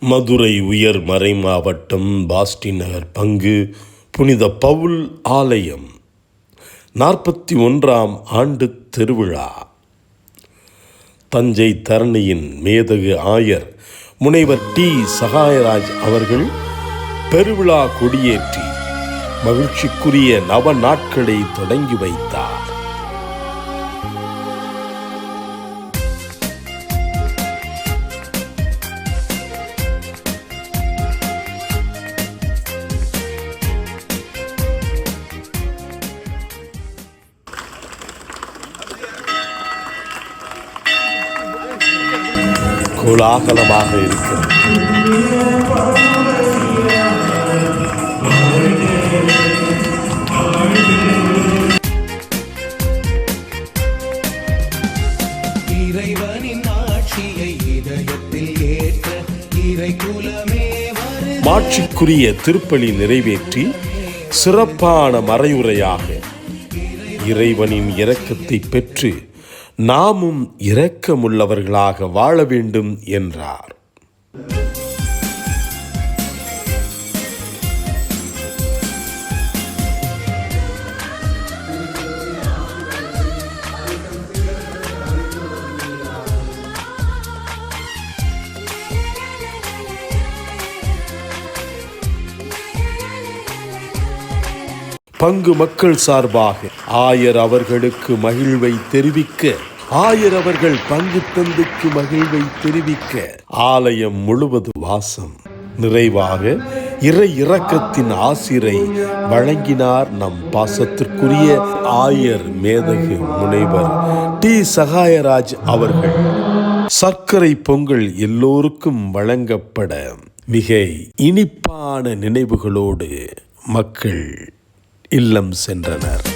மதுரை உயர் மறை மாவட்டம் பாஸ்டி நகர் பங்கு புனித பவுல் ஆலயம். நாற்பத்தி ஒன்றாம் ஆண்டு திருவிழா. தஞ்சை தரணியின் மேதகு ஆயர் முனைவர் டி. சகாயராஜ் அவர்கள் பெருவிழா கொடியேற்றி மகிழ்ச்சிக்குரிய நவ நாட்களை தொடங்கி வைத்தார். கோலாகலமாக இருக்கிறது. மாட்சிக்குரிய திருப்பலி நிறைவேற்றி சிறப்பான மறையுரையாக இறைவனின் இரக்கத்தை பெற்று நாமும் இரக்கமுள்ளவர்களாக வாழ வேண்டும் என்றார். பங்கு மக்கள் சார்பாக ஆயர் அவர்களுக்கு மகிழ்வை தெரிவிக்க ஆயர் அவர்கள் பங்கு தந்துக்கு மகிழ்வை தெரிவிக்க ஆலயம் முழுவது வாசம். நிறைவாக இறை இரக்கத்தின் ஆசிரை வழங்கினார் நம் பாசத்திற்குரிய ஆயர் மேதகு முனைவர் டி. சகாயராஜ் அவர்கள். சர்க்கரை பொங்கல் எல்லோருக்கும் வழங்கப்பட மிக இனிப்பான நினைவுகளோடு மக்கள் இல்லம் சென்றனர்.